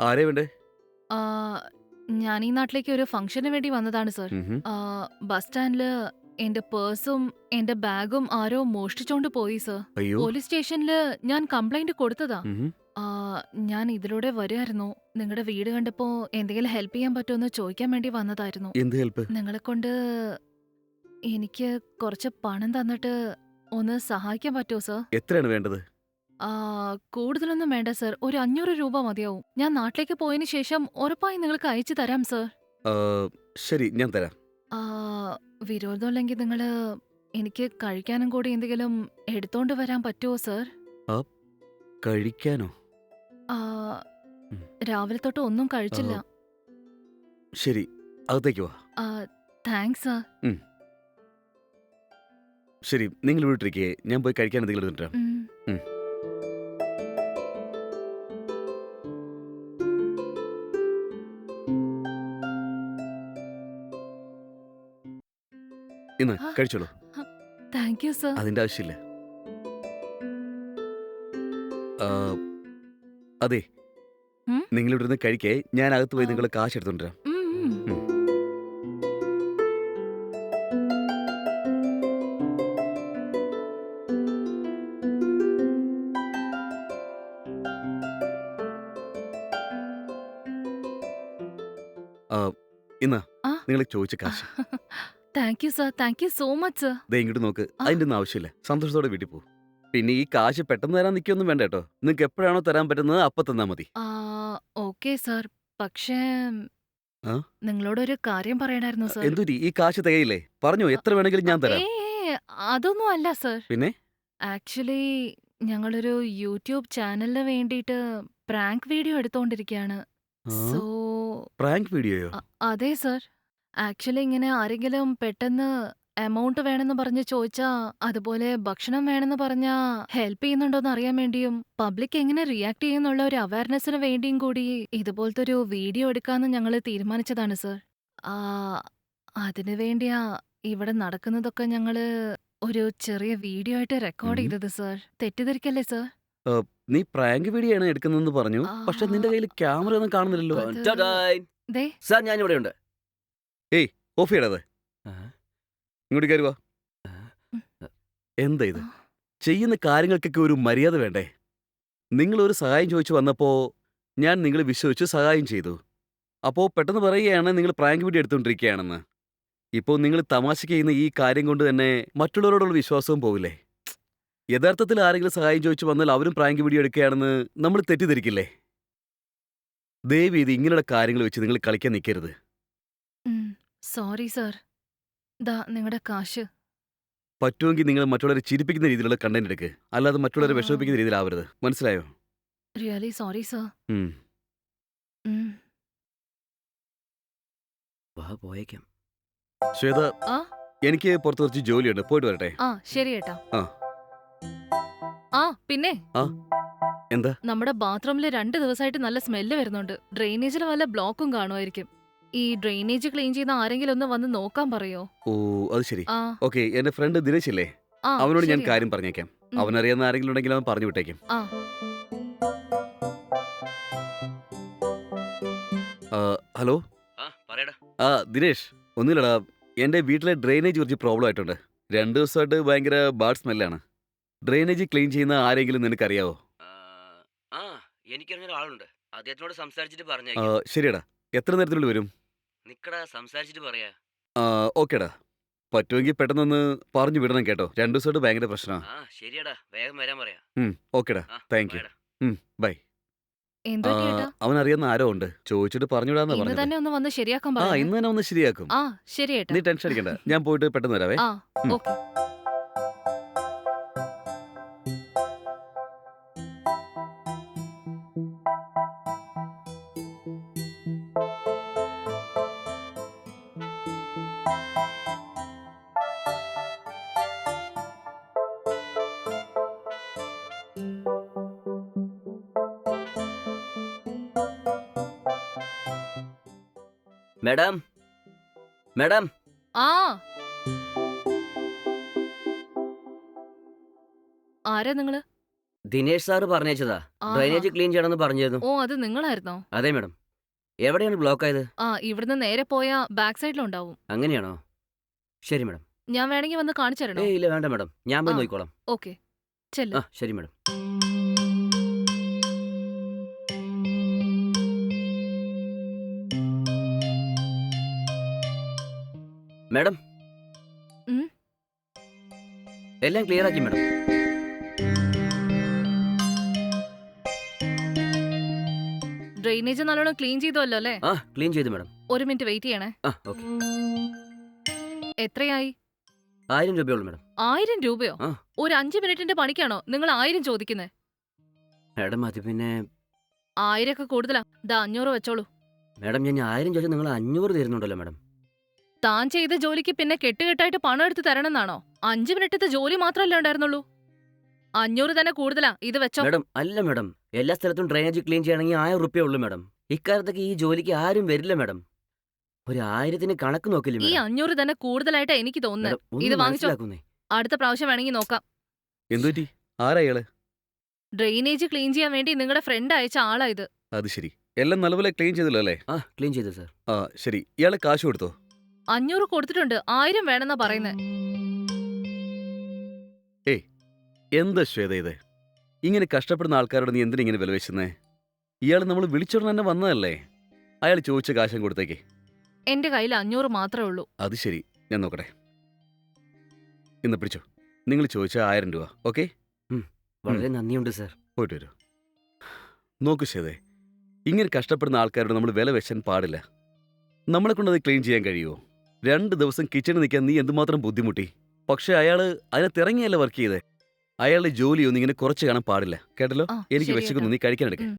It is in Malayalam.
ആരെ വേണ്ടേ? ആ, ഞാൻ ഈ നാട്ടിലേക്ക് ഒരു ഫംഗ്ഷന് വേണ്ടി വന്നതാണ് സർ. ഉഹും. ആ, ബസ് സ്റ്റാൻഡിൽ എന്റെ പേഴ്സും എന്റെ ബാഗും ആരോ മോഷ്ടിച്ചോണ്ട് പോയി സർ. അയ്യോ. പോലീസ് സ്റ്റേഷനിൽ ഞാൻ കംപ്ലൈന്റ് കൊടുത്തതാ. ഉഹും. ആ, ഞാൻ ഇതിലൂടെ വരുമായിരുന്നു നിങ്ങളുടെ വീട് കണ്ടപ്പോ എന്തെങ്കിലും ഹെൽപ്പ് ചെയ്യാൻ പറ്റുമെന്ന് ചോദിക്കാൻ വേണ്ടി വന്നതായിരുന്നു. എന്ത് ഹെൽപ്പ്? നിങ്ങളെ കൊണ്ട് എനിക്ക് കുറച്ച് പണം തന്നിട്ട് ഒന്ന് സഹായിക്കാൻ പറ്റുമോ സർ? എത്രയാണ് വേണ്ടത്? ആ, കൂടുതലൊന്നും വേണ്ട സർ. ഒരു അഞ്ഞൂറ് രൂപ മതിയാവും. ഞാൻ നാട്ടിലേക്ക് പോയതിനു ശേഷം ഉറപ്പായി നിങ്ങൾക്ക് അയച്ചു തരാം സർ. ആ, ശരി ഞാൻ തരാം. ആ, വിരോധമില്ലെങ്കിൽ നിങ്ങൾ എനിക്ക് കഴിക്കാനും കൂടി എന്തെങ്കിലും എടുത്തോണ്ട് വരാൻ പറ്റുമോ സർ? കഴിക്കാനോ? ആ, ഉം. രാവിലെ തൊട്ട് ഒന്നും കഴിച്ചില്ല. ശരി അകത്തേക്ക് വാ. ആ, താങ്ക്സ് സർ. ശരി നിങ്ങൾ വീട്ടിരിക്കേ ഞാൻ പോയി കഴിക്കാൻ എന്തെങ്കിലും എടുത്തിട്ട് വരാം. ഉം. ഉം. ഇന്ന്. കഴിച്ചോളൂ. താങ്ക് യു സർ അതിന്റെ ആവശ്യമില്ല. ആ, അതെ. ഉം? നിങ്ങൾ ഇവിടുന്ന് കഴിക്കേ ഞാൻ അകത്ത് പോയി നിങ്ങൾ കാശ് എടുത്തോണ്ടിരാം ഇന്ന്. ആ. നിങ്ങൾ ചോദിച്ച കാശ്. Thank you sir thank you so much sir ദേ ഇങ്ങോട്ട് നോക്ക്. അതിന്റെ ഒന്നും ആവശ്യമില്ല. സന്തോഷത്തോടെ വീട്ടിൽ പോകും പിന്നെ ഈ കാശ് പെട്ടെന്ന് തരാൻ നിൽക്കൊന്നും വേണ്ട കേട്ടോ. നിങ്ങൾക്ക് എപ്പോഴാണോ തരാൻ പറ്റുന്നത് അപ്പൊ തന്നാ മതി. ഓക്കെ സർ പക്ഷേ ആ? നിങ്ങളോടൊരു കാര്യം പറയണായിരുന്നു സർ എന്തുരി ഈ കാശ് തികയില്ലേ? പറഞ്ഞു എത്ര വേണമെങ്കിലും ഞാൻ തരാം. അതൊന്നും അല്ല സർ പിന്നെ? ആക്ച്വലി ഞങ്ങളൊരു യൂട്യൂബ് ചാനലിന് വേണ്ടിയിട്ട് പ്രാങ്ക് വീഡിയോ എടുത്തോണ്ടിരിക്കുകയാണ് സോ പ്രാങ്ക് വീഡിയോയോ അ- അതെ സർ ആക്ച്വലി ഇങ്ങനെ ആരെങ്കിലും പെട്ടെന്ന് എമൗണ്ട് വേണമെന്ന് പറഞ്ഞ് ചോദിച്ചാ അതുപോലെ ഭക്ഷണം വേണമെന്ന് പറഞ്ഞാ ഹെൽപ്പ് ചെയ്യുന്നുണ്ടോന്ന് അറിയാൻ വേണ്ടിയും പബ്ലിക് എങ്ങനെ റിയാക്ട് ചെയ്യുന്നുള്ള ഒരു അവയർനെസ്സിന് വേണ്ടിയും കൂടി ഇതുപോലത്തെ ഒരു വീഡിയോ എടുക്കാന്ന് ഞങ്ങൾ തീരുമാനിച്ചതാണ് സർ ആ അതിനു വേണ്ടിയാ ഇവിടെ നടക്കുന്നതൊക്കെ ഞങ്ങൾ ഒരു ചെറിയ വീഡിയോ ആയിട്ട് റെക്കോർഡ് ഉം. ചെയ്തത് സർ തെറ്റിദ്ധരിക്കല്ലേ സർ നീ പ്രാങ്ക് വീഡിയോ ആണ് എടുക്കുന്നതെന്ന് പറഞ്ഞു. ആ. പക്ഷെ നിന്റെ കയ്യിൽ ക്യാമറ ഒന്നും കാണുന്നില്ലല്ലോ. അത് ടടായ്. ദേ. സാർ ഞാൻ ഇവിടെ ഉണ്ട് ഓഫ് ചെയ്യണത് ഇങ്ങോട്ട് കയറി വാ. എന്താ ഇത്? ചെയ്യുന്ന കാര്യങ്ങൾക്കൊക്കെ ഒരു മര്യാദ വേണ്ടേ? നിങ്ങൾ ഒരു സഹായം ചോദിച്ചു വന്നപ്പോൾ ഞാൻ നിങ്ങളെ വിശ്വസിച്ച് സഹായം ചെയ്തു. അപ്പോൾ പെട്ടെന്ന് പറയുകയാണ് നിങ്ങൾ പ്രാങ്ക് വീഡിയോ എടുത്തുകൊണ്ടിരിക്കുകയാണെന്ന്. ഇപ്പോൾ നിങ്ങൾ തമാശയ്ക്ക് ചെയ്യുന്ന ഈ കാര്യം കൊണ്ട് തന്നെ മറ്റുള്ളവരോടുള്ള വിശ്വാസവും പോകില്ലേ യഥാർത്ഥത്തിൽ ആരെങ്കിലും സഹായം ചോദിച്ചു വന്നാൽ അവരും പ്രാങ്ക് വീഡിയോ എടുക്കുകയാണെന്ന് നമ്മൾ തെറ്റിദ്ധരിക്കില്ലേ? ദയവ് ഇത് ഇങ്ങനെയുള്ള കാര്യങ്ങൾ വെച്ച് നിങ്ങൾ കളിക്കാൻ നിൽക്കരുത്. Sorry sir. ദാ നിങ്ങളുടെ കാശ്. പറ്റുമെങ്കിൽ നിങ്ങൾ മറ്റുള്ളവരെ ചിരിപ്പിക്കുന്ന രീതിയിലുള്ള കണ്ടന്റ് എടുക്ക്. അല്ലാതെ മറ്റുള്ളവരെ ആ. വിഷമിപ്പിക്കുന്ന രീതിയിലാവരുത്. മനസ്സിലായോ? റിയലി സോറി സർ ഉം. വാ പോയേക്കാം. ശ്വേത ആ? എനിക്ക് പുറത്ത് കുറച്ച് ജോലിയുണ്ട്. പോയിട്ട് വരട്ടെ? ആ ശരി ഏട്ടാ. ആ. ആ പിന്നെ? എന്താ? നമ്മുടെ ബാത്റൂമിൽ രണ്ട് ദിവസമായിട്ട് നല്ല സ്മെല്ല് വരുന്നുണ്ട്. ഡ്രെയിനേജിൽ വല്ല ബ്ലോക്കും കാണുമായിരിക്കും. ഈ ഡ്രെയിനേജ് ക്ലീൻ ചെയ്യുന്ന ആരെങ്കിലും ഒന്ന് വന്ന് നോക്കാൻ പറയോ? ഓ അത് ശരി. ആ. ഓക്കെ എന്റെ ഫ്രണ്ട് ദിനേശ് അല്ലേ ആ അവനോട് ഞാൻ കാര്യം പറഞ്ഞേക്കാം. ഉം. അവനറിയാവുന്ന ആരെങ്കിലും ഉണ്ടെങ്കിൽ അവൻ പറഞ്ഞു വിട്ടേക്കും. ആ. ആ, ഹലോ? ആ ദിനേഷ് ഒന്നുമില്ലടാ. എന്റെ വീട്ടിലെ ഡ്രെയിനേജ് കുറച്ച് പ്രോബ്ലം ആയിട്ടുണ്ട്. രണ്ട് ദിവസമായിട്ട് ഭയങ്കര ബാഡ് സ്മെല്ലാണ് ഡ്രെയിനേജ് ക്ലീൻ ചെയ്യുന്ന ആരെങ്കിലും നിനക്കറിയാവോ? ആ, എനിക്ക് എനിക്കറിഞ്ഞ ഒരാളുണ്ട് അദ്ദേഹത്തിനോട് സംസാരിച്ചിട്ട് പറഞ്ഞു ശരിയടാ. എത്ര നേരത്തിനുള്ളിൽ വരും? നിക്കടാ സംസാരിച്ചിട്ട് പറയാ. ആ, ഓക്കേടാ. പറ്റുമെങ്കിൽ പെട്ടെന്നൊന്ന് പറഞ്ഞു വിടണം കേട്ടോ. രണ്ടു ദിവസമായിട്ട് ഭയങ്കര പ്രശ്നമാണ് ആ ശരിയടാ. വേഗം വരാൻ പറയാ. ഓക്കേടാ. ആ താങ്ക് യു. ബൈഡാ. ബൈ. എന്തോ അവൻ അറിയുന്ന ആരോ ഉണ്ട്. ചോദിച്ചിട്ട് പറഞ്ഞു വിടാന്നാ ഇന്ന് പറഞ്ഞത്. തന്നെ ഒന്ന് വന്ന് ശരിയാക്കാൻ ആ പറയാം ഇന്ന് തന്നെ ഒന്ന് ശരിയാക്കും. ആ ശരി ഏട്ടാ നീ ടെൻഷൻ അടിക്കണ്ട. ഞാൻ പോയിട്ട് പെട്ടെന്ന് വരാവേ. ആ ഉം. ഓക്കെ. മാഡം? മാഡം? ആ. ആരാ നിങ്ങൾ? ദിനേഷ് സാറ് പറഞ്ഞേച്ചതാ ആഹാ. ഡ്രൈനേജ് ക്ലീൻ ചെയ്യണമെന്ന് പറഞ്ഞിരുന്നു. ഓ അത് നിങ്ങളായിരുന്നോ? അതെ മാഡം. എവിടെയാണ് ബ്ലോക്ക് ആയത് ആ ഇവിടുന്ന് നേരെ പോയാ ബാക്ക് സൈഡിലുണ്ടാവും അങ്ങനെയാണോ? ശരി മാഡം. ഞാൻ വേണമെങ്കിൽ വന്ന് കാണിച്ചു തരണോ? ഏയ് ഇല്ല വേണ്ട മാഡം. ഞാൻ പോയി ആ. നോക്കിക്കോളാം. ഓക്കെ. ചെല്ല്. ആ ശരി മാഡം. മാഡം. എല്ലാം ക്ലിയർ ആക്കി മാഡം. ഡ്രെയിനേജ് നല്ലോണം ക്ലീൻ ചെയ്തല്ലോ അല്ലേ? ആ ക്ലീൻ ചെയ്തു മാഡം. ഒരു മിനിറ്റ് വെയിറ്റ് ചെയ്യണേ. ആ ഓക്കെ. എത്രയായി? ആയിരം രൂപയുള്ളൂ മാഡം. ആയിരം രൂപയോ? ആ. ഒരു അഞ്ച് മിനിറ്റിന്റെ പണിക്കാണോ നിങ്ങൾ ആയിരം ചോദിക്കുന്നത് മാഡം അത് പിന്നെ ആയിരൊക്കെ കൂടുതലാ. ദാ അഞ്ഞൂറ് വെച്ചോളൂ. മാഡം ഞാൻ ആയിരം ചോദിച്ചാൽ നിങ്ങൾ അഞ്ഞൂറ് തരുന്നുണ്ടല്ലോ മാഡം. താൻ ചെയ്ത ജോലിക്ക് പിന്നെ കെട്ടുകെട്ടായിട്ട് പണം എടുത്ത് തരണമെന്നാണോ? അഞ്ചു മിനിറ്റത്തെ ജോലി മാത്രമല്ലേ ഉണ്ടായിരുന്നുള്ളൂ. അഞ്ഞൂറ് തന്നെ കൂടുതലാ. ഇത് വെച്ചോ. മാഡം അല്ല മാഡം. എല്ലാ സ്ഥലത്തും ഡ്രെയിനേജ് ക്ലീൻ ചെയ്യണമെങ്കിൽ ആയിരം റുപ്യ ഉള്ളൂ മാഡം. ഇക്കാലത്തൊക്കെ ഈ ജോലിക്ക് ആരും വരില്ല മാഡം. ഒരു ആയിരത്തിന് കണക്ക് നോക്കില്ല ഈ അഞ്ഞൂറ് തന്നെ കൂടുതലായിട്ടാ എനിക്ക് തോന്നുന്നത് ഇത് വാങ്ങിച്ചോ. അടുത്ത പ്രാവശ്യം വേണമെങ്കിൽ നോക്കാം. എന്തുപറ്റി? ആരാ ഇയാൾ? ഡ്രെയിനേജ് ക്ലീൻ ചെയ്യാൻ വേണ്ടി നിങ്ങളുടെ ഫ്രണ്ട് അയച്ച ആളാ ഇത്. അത് ശരി. എല്ലാം നല്ലപോലെ ക്ലീൻ ചെയ്തല്ലോ അല്ലേ? ആ ക്ലീൻ ചെയ്തു സർ. ആ ശരി. ഇയാളെ കാശ് കൊടുത്തോ? അഞ്ഞൂറ് കൊടുത്തിട്ടുണ്ട്. ആയിരം വേണമെന്നാ പറയുന്നത് എന്താ ശ്വേത ഇത്? ഇങ്ങനെ കഷ്ടപ്പെടുന്ന ആൾക്കാരോട് നീ എന്തിനാ ഇങ്ങനെ വില വെച്ചെന്നേ ഇയാൾ നമ്മൾ വിളിച്ചോണ്ട് തന്നെ വന്നതല്ലേ? അയാൾ ചോദിച്ച കാശം കൊടുത്തേക്ക്. എന്റെ കയ്യിൽ അഞ്ഞൂറ് മാത്രമേ ഉള്ളൂ. അത് ശരി. ഞാൻ നോക്കട്ടെ. ഇന്ന് പിടിച്ചോ. നിങ്ങൾ ചോദിച്ച ആയിരം രൂപ. ഓക്കെ? വളരെ നന്ദിയുണ്ട് സാർ. പോയിട്ട് വരൂ. നോക്കൂ ശ്വേതേ ഇങ്ങനെ കഷ്ടപ്പെടുന്ന ആൾക്കാരോട് നമ്മൾ വില വെച്ചാൻ പാടില്ല. നമ്മളെ കൊണ്ടത് ക്ലീൻ ചെയ്യാൻ കഴിയുമോ രണ്ട് ദിവസം കിച്ചണിൽ നിൽക്കാൻ നീ എന്തുമാത്രം ബുദ്ധിമുട്ടി? പക്ഷെ അയാൾ അതിനെ തിറങ്ങിയല്ല വർക്ക് ചെയ്തേ? അയാളുടെ ജോലിയൊന്നും ഇങ്ങനെ കുറച്ച് കാണാൻ പാടില്ല. കേട്ടല്ലോ? ആ, എനിക്ക് ശരി വിശക്കുന്നു. നീ കഴിക്കാൻ എടുക്ക.